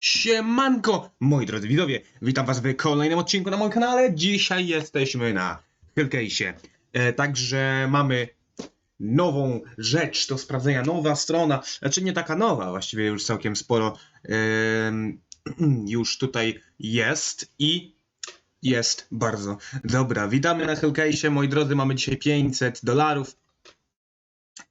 Siemanko, moi drodzy widzowie, witam was w kolejnym odcinku na moim kanale. Dzisiaj jesteśmy na Hellcase'ie. E, także mamy nową rzecz do sprawdzenia, nowa strona, znaczy nie taka nowa, właściwie już całkiem sporo em, już tutaj jest i jest bardzo dobra. Witamy na Hellcase'ie, moi drodzy, mamy dzisiaj 500 dolarów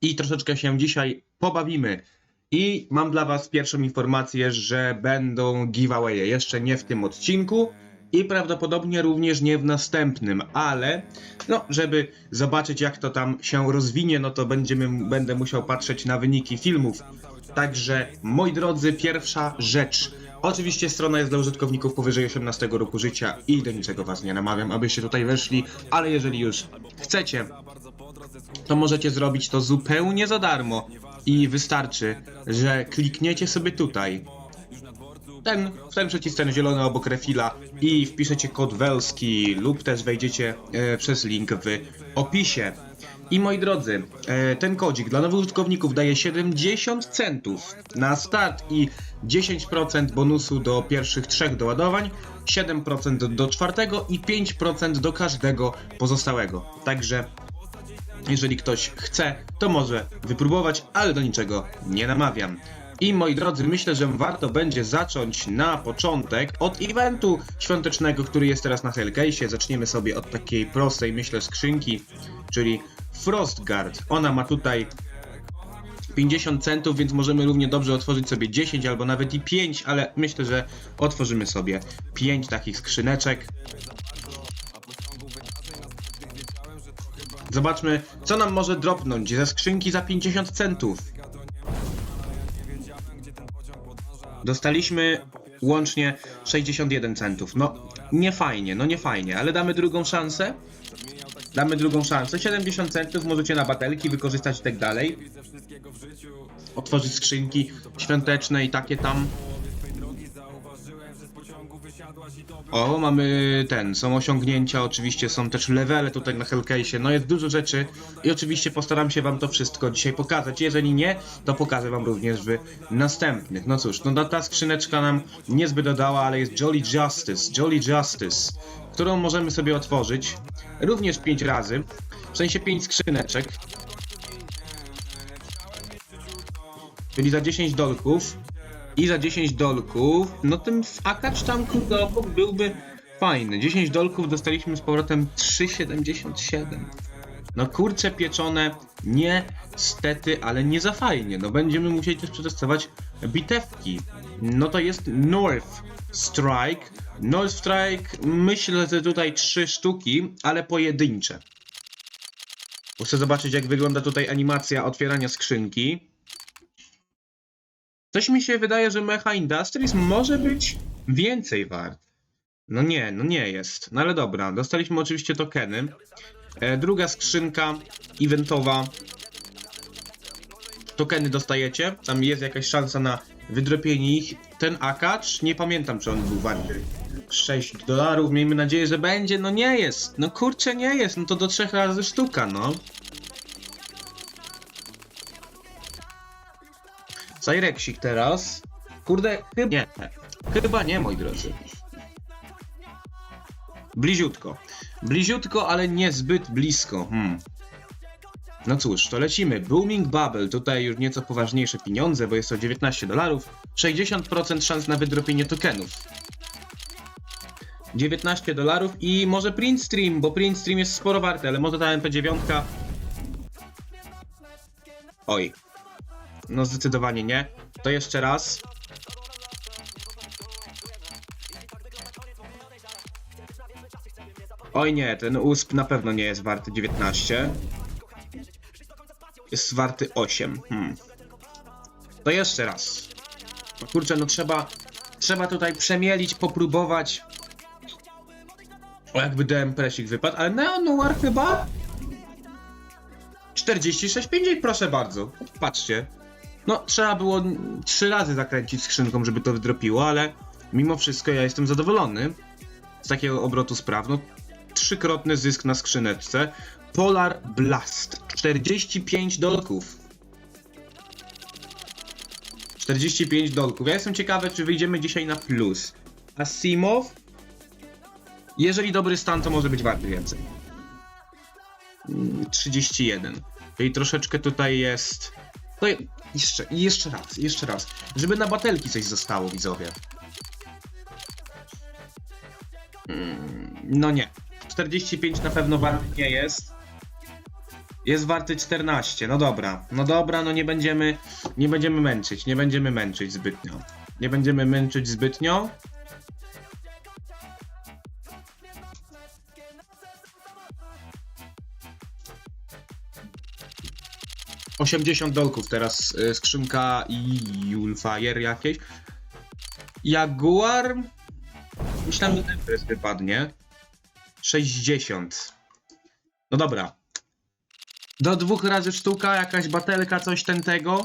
i troszeczkę się dzisiaj pobawimy. I mam dla Was pierwszą informację, że będą giveawaye. Jeszcze nie w tym odcinku i prawdopodobnie również nie w następnym, ale no, żeby zobaczyć jak to tam się rozwinie, no to będziemy, będę musiał patrzeć na wyniki filmów. Także, moi drodzy, pierwsza rzecz. Oczywiście strona jest dla użytkowników powyżej 18 roku życia i do niczego Was nie namawiam, abyście tutaj weszli, ale jeżeli już chcecie, to możecie zrobić to zupełnie za darmo i wystarczy, że klikniecie sobie tutaj ten, w ten przycisk ten zielony obok refila i wpiszecie kod welski lub też wejdziecie e, przez link w opisie. I moi drodzy, e, ten kodzik dla nowych użytkowników daje 70 centów na start i 10% bonusu do pierwszych trzech doładowań, 7% do, czwartego i 5% do każdego pozostałego. Także jeżeli ktoś chce, to może wypróbować, ale do niczego nie namawiam. I moi drodzy, myślę, że warto będzie zacząć na początek od eventu świątecznego, który jest teraz na Hellcase'ie. Zaczniemy sobie od takiej prostej, myślę, skrzynki, czyli Frostguard. Ona ma tutaj 50 centów, więc możemy równie dobrze otworzyć sobie 10 albo nawet i 5, ale myślę, że otworzymy sobie 5 takich skrzyneczek. Zobaczmy, co nam może dropnąć ze skrzynki za 50 centów. Dostaliśmy łącznie 61 centów. No, nie fajnie, no nie fajnie, ale damy drugą szansę. Damy drugą szansę. 70 centów możecie na batelki wykorzystać i tak dalej. Otworzyć skrzynki świąteczne i takie tam. O, mamy ten, są osiągnięcia, oczywiście są też levele tutaj na Hellcase'ie, no jest dużo rzeczy i oczywiście postaram się wam to wszystko dzisiaj pokazać. Jeżeli nie, to pokażę wam również w następnych. No cóż, no ta- skrzyneczka nam niezbyt dodała, ale jest Jolly Justice, Jolly Justice, którą możemy sobie otworzyć również 5 razy, w sensie 5 skrzyneczek. Czyli za 10 dolków i za 10 dolków, no ten akacz tam kurde obok byłby fajny. 10 dolków dostaliśmy z powrotem 3,77. No kurcze pieczone, niestety, ale nie za fajnie. No będziemy musieli też przetestować bitewki. No to jest North Strike. North Strike, myślę, że tutaj trzy sztuki, ale pojedyncze. Chcę zobaczyć jak wygląda tutaj animacja otwierania skrzynki. Coś mi się wydaje, że Mecha Industries może być więcej wart. No nie, no nie jest. No ale dobra, dostaliśmy oczywiście tokeny. E, druga skrzynka eventowa. Tokeny dostajecie. Tam jest jakaś szansa na wydropienie ich. Ten akacz, nie pamiętam czy on był warty 6 dolarów. Miejmy nadzieję, że będzie. No nie jest. No kurczę, nie jest. No to do trzech razy sztuka, no. Cyreksik teraz. Kurde, chyba nie. Chyba nie, moi drodzy. Bliziutko. Bliziutko, ale niezbyt blisko. Hmm. No cóż, to lecimy. Booming Bubble, tutaj już nieco poważniejsze pieniądze, bo jest to 19 dolarów. 60% szans na wydropienie tokenów. 19 dolarów i może Print Stream, bo Print Stream jest sporo warte, ale może ta MP9. Oj, no zdecydowanie nie. To jeszcze raz. Oj nie, ten USP na pewno nie jest warty 19. Jest warty 8. Hmm. To jeszcze raz. No kurczę, no trzeba, trzeba tutaj przemielić, popróbować. O, jakby DM Presik wypadł, ale Neo Noir chyba? 46,50 proszę bardzo. Patrzcie. No, trzeba było trzy razy zakręcić skrzynką, żeby to wydropiło, ale mimo wszystko ja jestem zadowolony z takiego obrotu spraw. No, trzykrotny zysk na skrzyneczce. Polar Blast. 45 dolków. 45 dolków. Ja jestem ciekawy, czy wyjdziemy dzisiaj na plus. A Simow, jeżeli dobry stan, to może być warty więcej. Mm, 31. Czyli troszeczkę tutaj jest. To je... jeszcze, jeszcze raz, jeszcze raz. Żeby na batelki coś zostało, widzowie. Mm, No nie. 45 na pewno warty nie jest. Jest warty 14. No dobra. No dobra, no nie będziemy nie będziemy męczyć, nie będziemy męczyć zbytnio. Nie będziemy męczyć zbytnio. Osiemdziesiąt dolków teraz y, skrzynka i Julfire jakieś. Jaguar. Myślałem, że Empress wypadnie. 60. No dobra. Do dwóch razy sztuka, jakaś batelka, coś ten tego.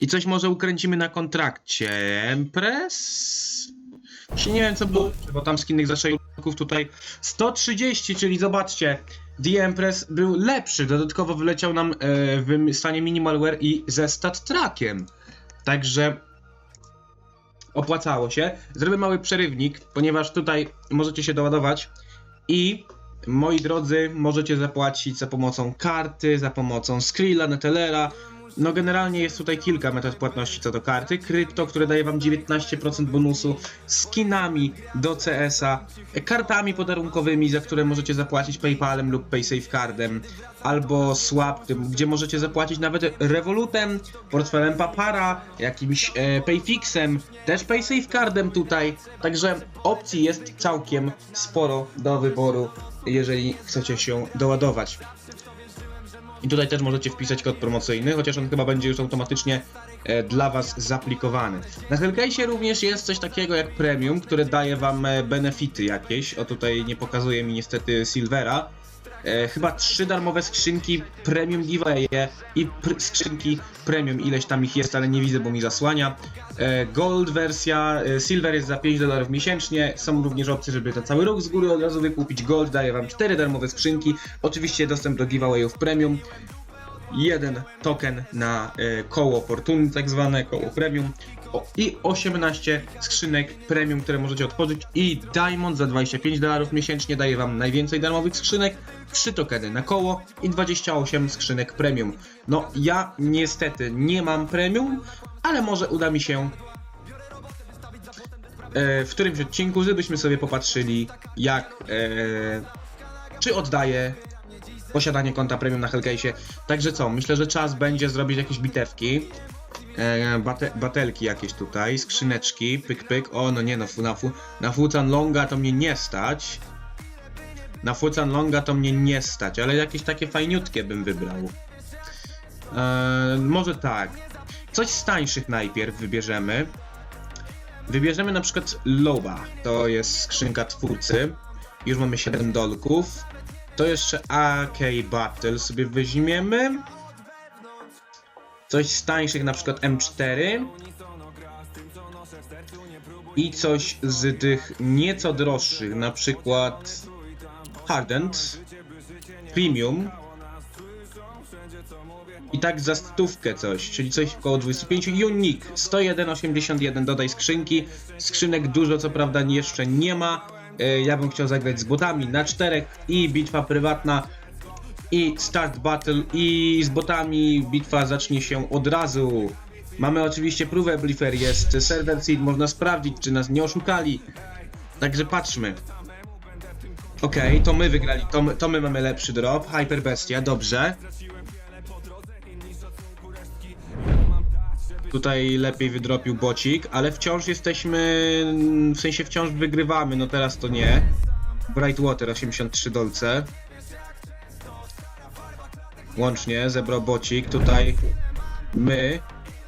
I coś może ukręcimy na kontrakcie. Empress? Właśnie nie wiem co było, bo tam z innych zaszejków tutaj 130, czyli zobaczcie, The Empress był lepszy. Dodatkowo wyleciał nam e, w stanie Minimalware i ze stat trackiem. Także opłacało się. Zrobię mały przerywnik, ponieważ tutaj możecie się doładować i moi drodzy, możecie zapłacić za pomocą karty, za pomocą Skrilla, Netelera. No generalnie jest tutaj kilka metod płatności co do karty. Krypto, które daje wam 19% bonusu, skinami do CS-a, kartami podarunkowymi, za które możecie zapłacić PayPalem lub PaySafeCardem, albo Swap, gdzie możecie zapłacić nawet Revolutem, portfelem Papara, jakimś e, Payfixem, też PaySafeCardem tutaj. Także opcji jest całkiem sporo do wyboru, jeżeli chcecie się doładować. I tutaj też możecie wpisać kod promocyjny, chociaż on chyba będzie już automatycznie e, dla Was zaplikowany. Na Hellcase'ie również jest coś takiego jak Premium, które daje Wam e, benefity jakieś. O tutaj nie pokazuje mi niestety Silvera. E, chyba trzy darmowe skrzynki Premium Giveaway i pr- skrzynki Premium, ileś tam ich jest, ale nie widzę, bo mi zasłania. E, Gold wersja, e, Silver jest za 5 dolarów miesięcznie. Są również opcje, żeby to cały rok z góry od razu wykupić. Gold daje Wam 4 darmowe skrzynki. Oczywiście dostęp do giveawayów Premium. Jeden token na e, koło Fortuny, tak zwane koło Premium. I 18 skrzynek Premium, które możecie otworzyć. I Diamond za 25 dolarów miesięcznie daje Wam najwięcej darmowych skrzynek. 3 tokeny na koło i 28 skrzynek Premium. No, ja niestety nie mam Premium, ale może uda mi się e, w którymś odcinku, żebyśmy sobie popatrzyli, jak e, czy oddaję posiadanie konta premium na Hellcase'ie. Także co, myślę, że czas będzie zrobić jakieś bitewki. E, bate, batelki jakieś tutaj, skrzyneczki, pyk pyk. O, no nie no, na, fu, na Fucan Longa to mnie nie stać. Na Fucan Longa to mnie nie stać, ale jakieś takie fajniutkie bym wybrał. E, może tak. Coś z tańszych najpierw wybierzemy. Wybierzemy na przykład Loba. To jest skrzynka twórcy. Już mamy 7 dolków. To jeszcze AK Battle sobie weźmiemy. Coś z tańszych, na przykład M4. I coś z tych nieco droższych, na przykład Hardened, Premium. I tak za stówkę coś, czyli coś około 25. Unique 101,81 dodaj skrzynki. Skrzynek dużo co prawda jeszcze nie ma. E, Ja bym chciał zagrać z botami na czterech i bitwa prywatna i start battle i z botami bitwa zacznie się od razu. Mamy oczywiście próbę Bliffer, jest server seed, można sprawdzić czy nas nie oszukali. Także patrzmy. Okej, to my wygrali, to my, to my mamy lepszy drop. Hyper Bestia, dobrze. Tutaj lepiej wydropił bocik, ale wciąż jesteśmy, w sensie wciąż wygrywamy, no teraz to nie. Brightwater 83 dolce. Łącznie zebrał bocik, tutaj my,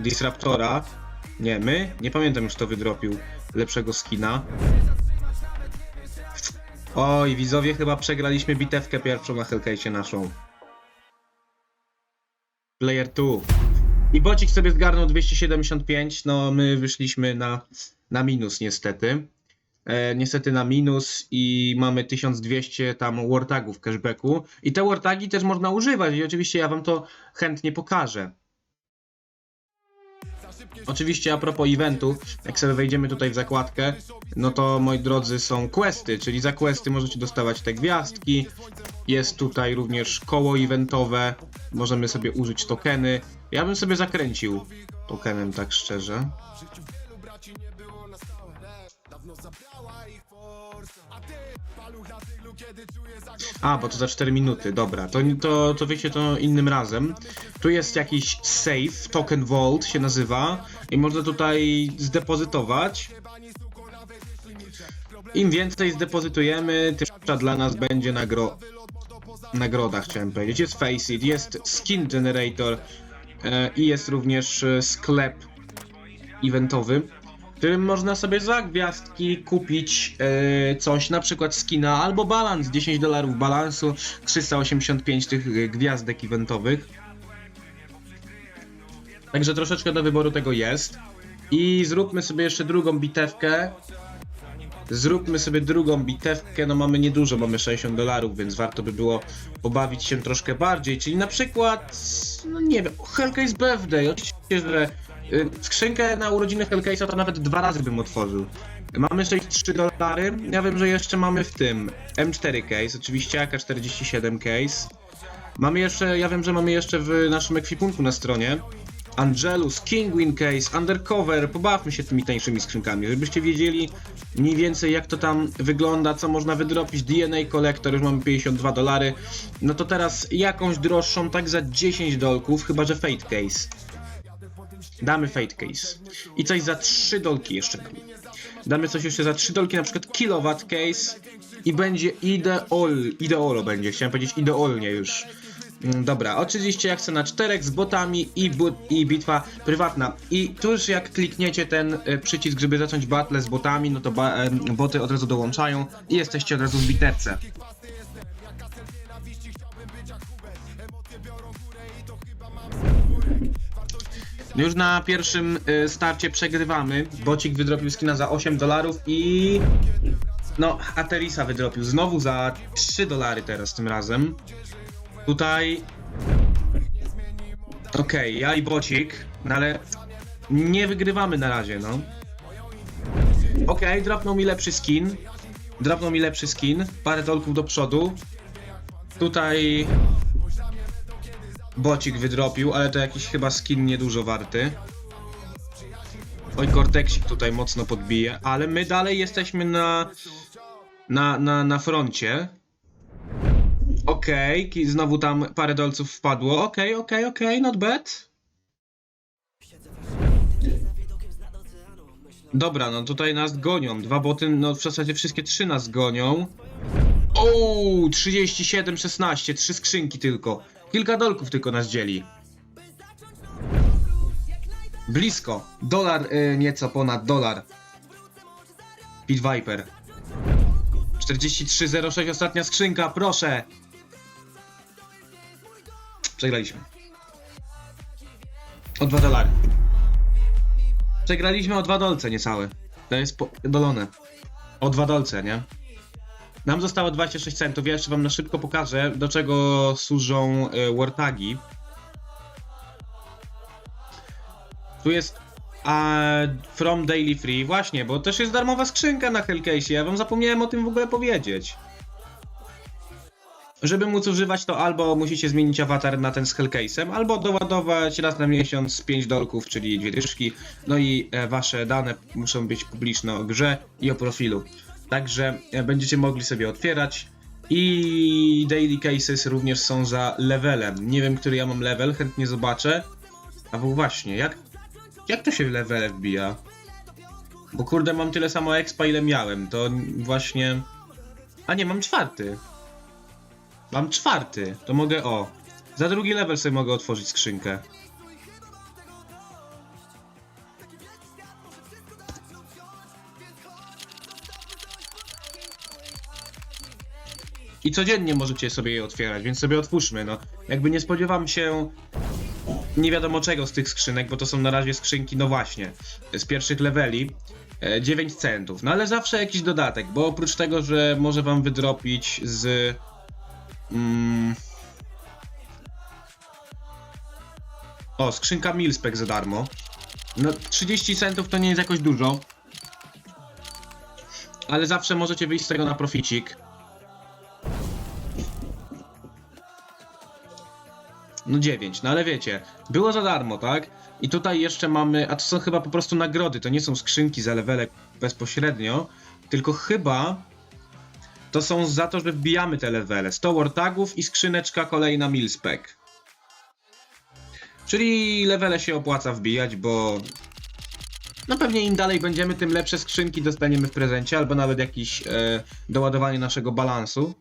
Disruptora, nie my, nie pamiętam już kto wydropił lepszego skina. Oj, widzowie, chyba przegraliśmy bitewkę pierwszą na Hellcase'ie naszą. Player 2. I Bocik sobie zgarnął 275, no my wyszliśmy na, na minus niestety. E, niestety na minus i mamy 1200 tam wartagów cashbacku. I te wartagi też można używać i oczywiście ja wam to chętnie pokażę. Oczywiście a propos eventu, jak sobie wejdziemy tutaj w zakładkę, no to moi drodzy są questy, czyli za questy możecie dostawać te gwiazdki. Jest tutaj również koło eventowe, możemy sobie użyć tokeny. Ja bym sobie zakręcił tokenem tak szczerze. A, bo to za 4 minuty, dobra. To, to, to wiecie to innym razem. Tu jest jakiś safe, token vault się nazywa i można tutaj zdepozytować. Im więcej zdepozytujemy, tym dla nas będzie nagro... nagroda, chciałem powiedzieć. Jest Faceit, jest Skin Generator e, i jest również e, sklep eventowy, w którym można sobie za gwiazdki kupić e, coś, na przykład skina albo balans, 10 dolarów balansu, 385 tych e, gwiazdek eventowych. Także troszeczkę do wyboru tego jest. I zróbmy sobie jeszcze drugą bitewkę. Zróbmy sobie drugą bitewkę, no mamy niedużo, mamy 60 dolarów, więc warto by było pobawić się troszkę bardziej, czyli na przykład, no nie wiem, Hellcase Birthday, oczywiście, że skrzynkę na urodziny Hellcase'a to nawet dwa razy bym otworzył. Mamy 63 dolary, ja wiem, że jeszcze mamy w tym M4 case, oczywiście AK-47 case. Mamy jeszcze, ja wiem, że mamy jeszcze w naszym ekwipunku na stronie Angelus, Kingwin Case, Undercover, pobawmy się tymi tańszymi skrzynkami, żebyście wiedzieli mniej więcej jak to tam wygląda, co można wydropić, DNA Collector, już mamy 52 dolary, no to teraz jakąś droższą, tak za 10 dolków, chyba że Fate Case. Damy Fate Case. I coś za 3 dolki jeszcze damy. Damy coś jeszcze za 3 dolki, na przykład Kilowatt Case i będzie ideol, ideolo będzie, chciałem powiedzieć ideolnie już. Mm, Dobra, oczywiście ja chcę na czterech z botami i, bu- i bitwa prywatna. I tuż jak klikniecie ten e, przycisk, żeby zacząć battle z botami, no to ba- boty od razu dołączają i jesteście od razu w bitewce. No Już na pierwszym e, starcie przegrywamy. Bocik wydropił skina za 8 dolarów i... No, Aterisa wydropił znowu za 3 dolary teraz tym razem. Tutaj. Okej, ja i bocik, no ale nie wygrywamy na razie, no. Okej, drapnął mi lepszy skin. Drapnął mi lepszy skin. Parę dolków do przodu. Tutaj. Bocik wydropił, ale to jakiś chyba skin niedużo warty. Oj, Cortexik tutaj mocno podbije, ale my dalej jesteśmy na. na, na, na froncie. Okej, ki- znowu tam parę dolców wpadło. Okej, okej, okej, not bad. Dobra, no tutaj nas gonią. Dwa boty, no w zasadzie wszystkie trzy nas gonią. Ooo, 37, 16, trzy skrzynki tylko. Kilka dolków tylko nas dzieli. Blisko. Dolar, y, nieco ponad dolar. Pit Viper. 4306, ostatnia skrzynka, proszę. Przegraliśmy. O 2 dolary. Przegraliśmy o 2 dolce niecałe. To jest dolone. O 2 dolce, nie? Nam zostało 26 centów. Ja jeszcze wam na szybko pokażę, do czego służą y, wartagi. Tu jest a From Daily Free, właśnie, bo też jest darmowa skrzynka na Hellcase. Ja wam zapomniałem o tym w ogóle powiedzieć. Żeby móc używać to albo musicie zmienić awatar na ten z Hellcase'em, albo doładować raz na miesiąc 5 dolków, czyli dwie dyszki. No i e, wasze dane muszą być publiczne o grze i o profilu. Także e, będziecie mogli sobie otwierać. I daily cases również są za levelem. Nie wiem, który ja mam level, chętnie zobaczę. A bo właśnie, jak, jak to się levele wbija? Bo kurde, mam tyle samo expa, ile miałem. To właśnie. A nie, mam czwarty. Mam czwarty, to mogę o. Za drugi level sobie mogę otworzyć skrzynkę. I codziennie możecie sobie je otwierać, więc sobie otwórzmy, no. Jakby nie spodziewam się nie wiadomo czego z tych skrzynek, bo to są na razie skrzynki, no właśnie, z pierwszych leveli. e, 9 centów, no ale zawsze jakiś dodatek, bo oprócz tego, że może wam wydropić z Mm. O, skrzynka Milspec za darmo. No 30 centów to nie jest jakoś dużo. Ale zawsze możecie wyjść z tego na proficik. No 9, no ale wiecie, było za darmo, tak? I tutaj jeszcze mamy, a to są chyba po prostu nagrody, to nie są skrzynki za levele bezpośrednio, tylko chyba to są za to, że wbijamy te levele. 100 war tagów i skrzyneczka kolejna milspec. Czyli levele się opłaca wbijać, bo no pewnie im dalej będziemy, tym lepsze skrzynki dostaniemy w prezencie, albo nawet jakieś e, doładowanie naszego balansu.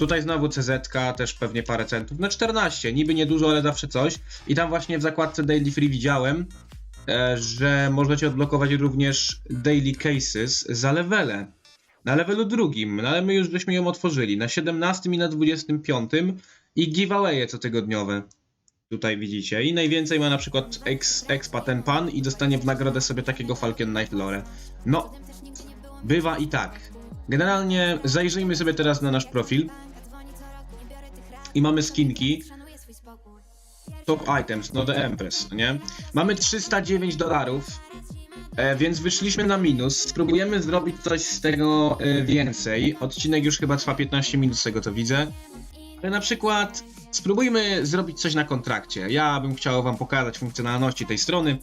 Tutaj znowu CZ, też pewnie parę centów. No 14, niby niedużo, ale zawsze coś. I tam właśnie w zakładce Daily Free widziałem, e, że możecie odblokować również Daily Cases za levele. Na levelu drugim, no ale my już żeśmy ją otworzyli. Na 17 i na 25 i giveawaye cotygodniowe. Tutaj widzicie. I najwięcej ma na przykład ex, expa ten pan i dostanie w nagrodę sobie takiego Falcon Knife Lore. No, bywa i tak. Generalnie zajrzyjmy sobie teraz na nasz profil. I mamy skinki. Top items, no the Empress, nie? Mamy 309 dolarów. E, więc wyszliśmy na minus. Spróbujemy zrobić coś z tego e, więcej. Odcinek już chyba trwa 15 minut z tego co widzę. Ale na przykład spróbujmy zrobić coś na kontrakcie. Ja bym chciał wam pokazać funkcjonalności tej strony.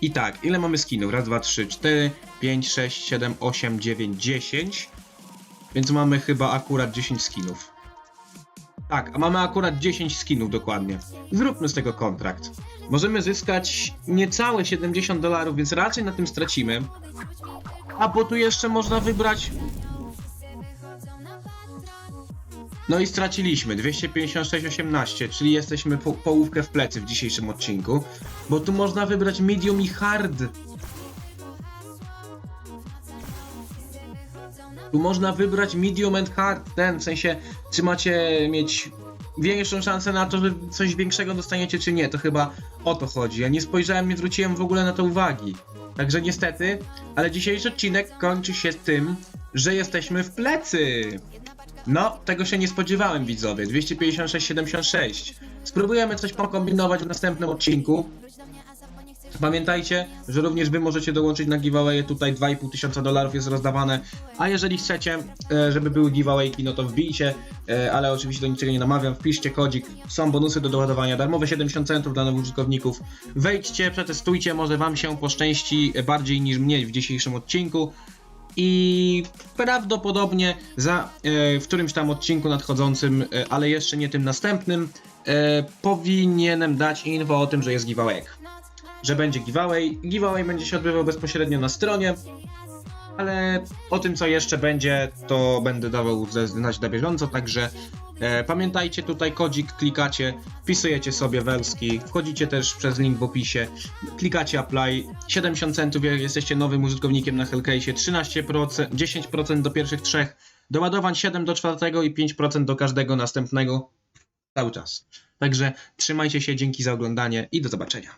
I tak, ile mamy skinów? Raz, dwa, trzy, cztery, pięć, sześć, siedem, osiem, dziewięć, dziesięć. Więc mamy chyba akurat 10 skinów. Tak, a mamy akurat 10 skinów dokładnie. Zróbmy z tego kontrakt. Możemy zyskać niecałe 70 dolarów, więc raczej na tym stracimy. A bo tu jeszcze można wybrać. No i straciliśmy 256,18, czyli jesteśmy po, połówkę w plecy w dzisiejszym odcinku. Bo tu można wybrać medium i hard. Tu można wybrać medium and hard, ten w sensie, czy macie mieć większą szansę na to, że coś większego dostaniecie, czy nie. To chyba o to chodzi. Ja nie spojrzałem, nie zwróciłem w ogóle na to uwagi. Także niestety, ale dzisiejszy odcinek kończy się tym, że jesteśmy w plecy. No, tego się nie spodziewałem, widzowie. 256,76. Spróbujemy coś pokombinować w następnym odcinku. Pamiętajcie, że również wy możecie dołączyć na giveaway, tutaj 2,5 tysiąca dolarów jest rozdawane, a jeżeli chcecie, e, żeby były giveawayki, no to wbijcie, e, ale oczywiście do niczego nie namawiam, wpiszcie kodzik, są bonusy do doładowania, darmowe 70 centów dla nowych użytkowników, wejdźcie, przetestujcie, może wam się poszczęści bardziej niż mnie w dzisiejszym odcinku. I prawdopodobnie za, e, w którymś tam odcinku nadchodzącym, ale jeszcze nie tym następnym, powinienem dać info o tym, że jest giveaway że będzie giveaway. Giveaway będzie się odbywał bezpośrednio na stronie, ale o tym co jeszcze będzie, to będę dawał znać na bieżąco, także e, pamiętajcie tutaj kodzik, klikacie, wpisujecie sobie Welski, wchodzicie też przez link w opisie, klikacie apply, 70 centów jak jesteście nowym użytkownikiem na Hellcase, 13%, 10% do pierwszych trzech, doładowań 7 do czwartego i 5% do każdego następnego cały czas. Także trzymajcie się, dzięki za oglądanie i do zobaczenia.